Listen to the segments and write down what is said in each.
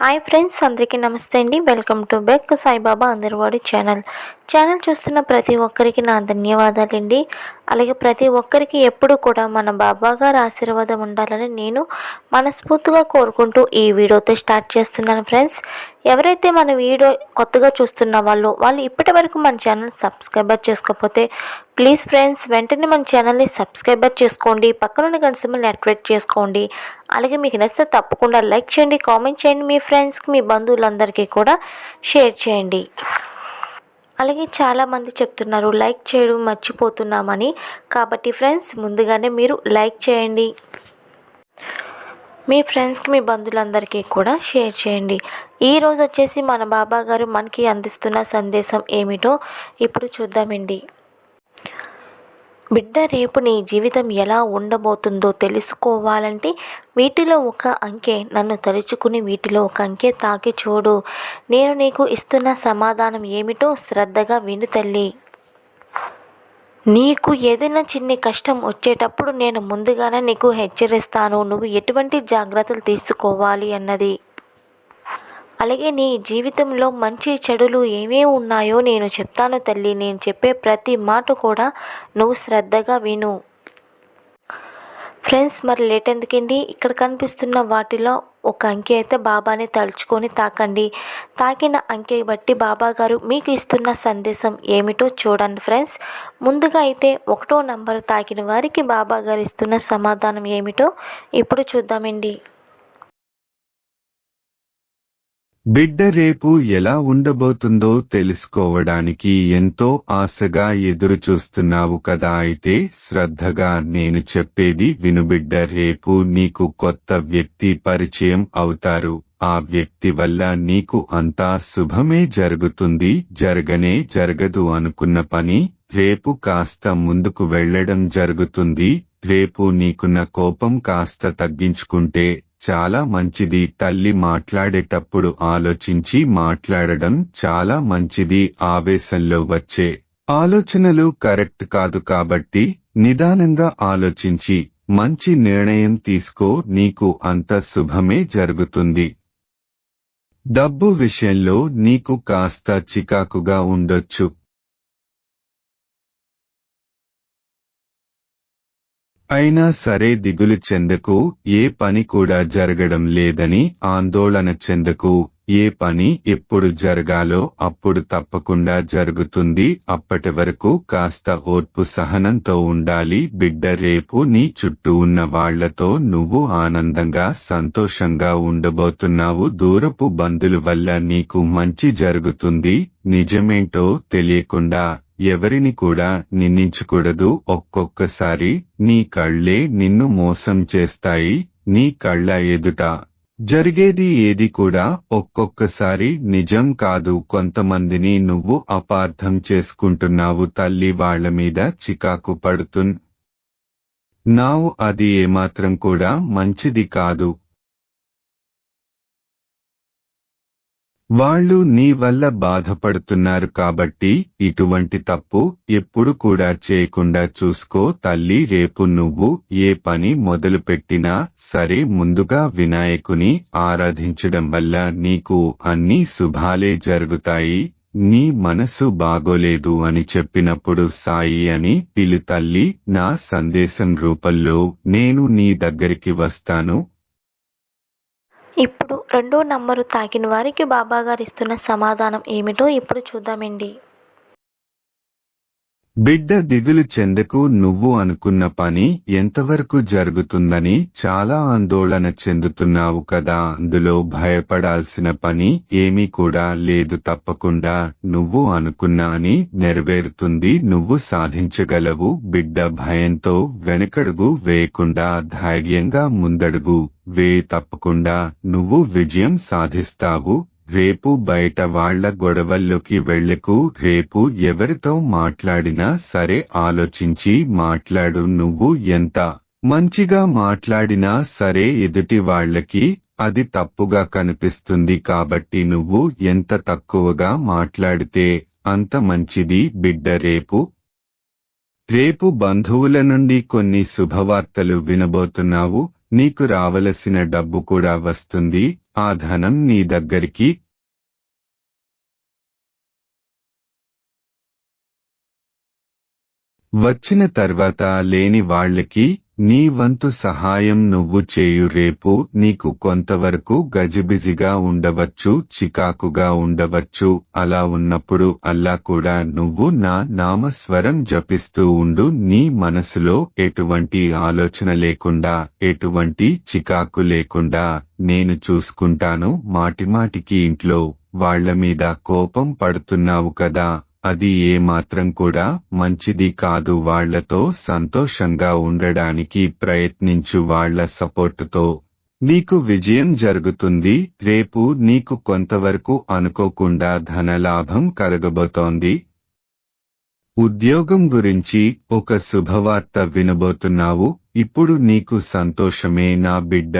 Hi friends అందరికీ నమస్తే అండి. వెల్కమ్ టు బెక్ సాయిబాబా అందరివాడి ఛానల్. ఛానల్ చూస్తున్న ప్రతి ఒక్కరికి నా ధన్యవాదాలండి. అలాగే ప్రతి ఒక్కరికి ఎప్పుడు కూడా మన బాబా గారు ఆశీర్వాదం ఉండాలని నేను మనస్ఫూర్తిగా కోరుకుంటూ ఈ వీడియోతో స్టార్ట్ చేస్తున్నాను ఫ్రెండ్స్. ఎవరైతే మన వీడియో కొత్తగా చూస్తున్న వాళ్ళు వాళ్ళు ఇప్పటి వరకు మన ఛానల్ సబ్స్క్రైబర్ చేసుకోకపోతే ప్లీజ్ ఫ్రెండ్స్ వెంటనే మన ఛానల్ని సబ్స్క్రైబర్ చేసుకోండి. పక్కనున్న గంటసిమ్మల్ని యాక్టివేట్ చేసుకోండి. అలాగే మీకు నచ్చితే తప్పకుండా లైక్ చేయండి కామెంట్ చేయండి మీ ఫ్రెండ్స్కి మీ బంధువులందరికీ కూడా షేర్ చేయండి. అలాగే చాలామంది చెప్తున్నారు లైక్ చేయడం మర్చిపోతున్నామని. కాబట్టి ఫ్రెండ్స్ ముందుగానే మీరు లైక్ చేయండి. మీ ఫ్రెండ్స్కి మీ బంధువులందరికీ కూడా షేర్ చేయండి. ఈరోజు వచ్చేసి మన బాబా గారు మనకి అందిస్తున్న సందేశం ఏమిటో ఇప్పుడు చూద్దామండి. బిడ్డ రేపు నీ జీవితం ఎలా ఉండబోతుందో తెలుసుకోవాలంటే వీటిలో ఒక అంకె నన్ను తలుచుకుని వీటిలో ఒక అంకె తాకి చూడు. నేను నీకు ఇస్తున్న సమాధానం ఏమిటో శ్రద్ధగా విను తల్లి. నీకు ఏదైనా చిన్ని కష్టం వచ్చేటప్పుడు నేను ముందుగానే నీకు హెచ్చరిస్తాను. నువ్వు ఎటువంటి జాగ్రత్తలు తీసుకోవాలి అన్నది. అలాగే నీ జీవితంలో మంచి చెడులు ఏమేమి ఉన్నాయో నేను చెప్తాను తల్లి. నేను చెప్పే ప్రతి మాట కూడా నువ్వు శ్రద్ధగా విను. ఫ్రెండ్స్ మరి లేట్ ఎందుకండి? ఇక్కడ కనిపిస్తున్న వాటిలో ఒక అంకె అయితే బాబాని తలుచుకొని తాకండి. తాకిన అంకె బట్టి బాబా గారు మీకు ఇస్తున్న సందేశం ఏమిటో చూడండి ఫ్రెండ్స్. ముందుగా అయితే ఒకటో నంబర్ తాకిన వారికి బాబా గారు ఇస్తున్న సమాధానం ఏమిటో ఇప్పుడు చూద్దామండి. బిడ్డ రేపు ఎలా ఉండబోతుందో తెలుసుకోవడానికి ఎంతో ఆశగా ఎదురుచూస్తున్నావు కదా అయితే శ్రద్ధగా నేను చెప్పేది వినుబిడ్డ రేపు నీకు కొత్త వ్యక్తి పరిచయం అవుతారు. ఆ వ్యక్తి వల్ల నీకు అంతా శుభమే జరుగుతుంది. జరగనే జరగదు అనుకున్న పని రేపు కాస్త ముందుకు వెళ్ళడం జరుగుతుంది. రేపు నీకున్న కోపం కాస్త తగ్గించుకుంటే చాలా మంచిది. తల్లి మాట్లాడేటప్పుడు ఆలోచించి మాట్లాడడం చాలా మంచిది. ఆవేశంలో వచ్చే ఆలోచనలు కరెక్ట్ కాదు కాబట్టి నిదానంగా ఆలోచించి మంచి నిర్ణయం తీసుకో. నీకు అంత శుభమే జరుగుతుంది. డబ్బు విషయంలో నీకు కాస్త చికాకుగా ఉండొచ్చు. అయినా సరే దిగులు చెందకు ఏ పని కూడా జరగడం లేదని ఆందోళన చెందకు ఏ పని ఎప్పుడు జరగాలో అప్పుడు తప్పకుండా జరుగుతుంది అప్పటి వరకు కాస్త ఓర్పు సహనంతో ఉండాలి బిడ్డ రేపు నీ చుట్టూ ఉన్న వాళ్ళతో నువ్వు ఆనందంగా సంతోషంగా ఉండబోతున్నావు దూరపు బంధుల వల్ల నీకు మంచి జరుగుతుంది నిజమేంటో తెలియకుండా ఎవరిని కూడా నిందించకూడదు. ఒక్కొక్కసారి నీ కళ్ళే నిన్ను మోసం చేస్తాయి. నీ కళ్ళ ఎదుట జరిగేది ఏది కూడా ఒక్కొక్కసారి నిజం కాదు. కొంతమందిని నువ్వు అపార్థం చేసుకుంటున్నావు. తల్లి వాళ్ళ మీద చికాకు పడుతున్. నావు అది ఏమాత్రం కూడా మంచిది కాదు. వాళ్ళు నీ వల్ల బాధపడుతున్నారు కాబట్టి ఇటువంటి తప్పు ఎప్పుడు కూడా చేయకుండా చూసుకో తల్లి రేపు నువ్వు ఏ పని మొదలుపెట్టినా సరే ముందుగా వినాయకుని ఆరాధించడం వల్ల నీకు అన్ని శుభాలే జరుగుతాయి. నీ మనసు బాగోలేదు అని చెప్పినప్పుడు సాయి అని పిలు తల్లి నా సందేశం రూపంలో నేను నీ దగ్గరికి వస్తాను. ఇప్పుడు రెండో నంబరు తాకిన వారికి బాబాగారు ఇస్తున్న సమాధానం ఏమిటో ఇప్పుడు చూద్దామండి. బిడ్డ దిగులు చెందకు నువ్వు అనుకున్న పని ఎంతవరకు జరుగుతుందని చాలా ఆందోళన చెందుతున్నావు కదా. అందులో భయపడాల్సిన పని ఏమీ కూడా లేదు. తప్పకుండా నువ్వు అనుకున్నా అని నెరవేరుతుంది. నువ్వు సాధించగలవు. బిడ్డ భయంతో వెనకడుగు వేయకుండా ధైర్యంగా ముందడుగు వే. తప్పకుండా నువ్వు విజయం సాధిస్తావు. రేపు బయట వాళ్ళ గొడవల్లోకి వెళ్ళకు రేపు ఎవరితో మాట్లాడినా సరే ఆలోచించి మాట్లాడు నువ్వు ఎంత మంచిగా మాట్లాడినా సరే ఎదుటి వాళ్ళకి అది తప్పుగా కనిపిస్తుంది కాబట్టి నువ్వు ఎంత తక్కువగా మాట్లాడితే అంత మంచిది బిడ్డ రేపు. రేపు బంధువుల నుండి కొన్ని శుభవార్తలు వినబోతున్నావు నీకు రావలసిన డబ్బు కూడా వస్తుంది ఆ ధనం నీ దగ్గరికి వచ్చిన తర్వాత లేని వాళ్ళకి నీ వంతు సహాయం నువ్వు చేయు రేపు నీకు కొంతవరకు గజిబిజిగా ఉండవచ్చు చికాకుగా ఉండవచ్చు అలా ఉన్నప్పుడు అల్లా కూడా నువ్వు నా నామస్వరం జపిస్తూ ఉండు నీ మనసులో ఎటువంటి ఆలోచన లేకుండా ఎటువంటి చికాకు లేకుండా నేను చూసుకుంటాను మాటిమాటికి ఇంట్లో వాళ్ళ మీద కోపం పడుతున్నావు కదా. అది ఏమాత్రం కూడా మంచిది కాదు. వాళ్ళతో సంతోషంగా ఉండడానికి ప్రయత్నించు వాళ్ళ సపోర్టుతో. నీకు విజయం జరుగుతుంది. రేపు నీకు కొంతవరకు అనుకోకుండా ధనలాభం కలగబోతోంది. ఉద్యోగం గురించి ఒక శుభవార్త వినబోతున్నావు. ఇప్పుడు నీకు సంతోషమే నా బిడ్డ.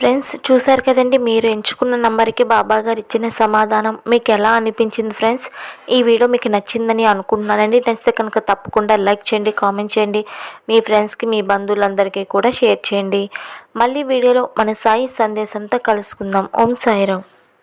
ఫ్రెండ్స్ చూశారు కదండి మీరు ఎంచుకున్న నంబర్కి బాబాగారు ఇచ్చిన సమాధానం మీకు ఎలా అనిపించింది ఫ్రెండ్స్? ఈ వీడియో మీకు నచ్చిందని అనుకుంటున్నానండి. నచ్చితే కనుక తప్పకుండా లైక్ చేయండి కామెంట్ చేయండి. మీ ఫ్రెండ్స్కి మీ బంధువులందరికీ కూడా షేర్ చేయండి. మళ్ళీ వీడియోలో మన సాయి సందేశంతో కలుసుకుందాం. ఓం సాయిరావు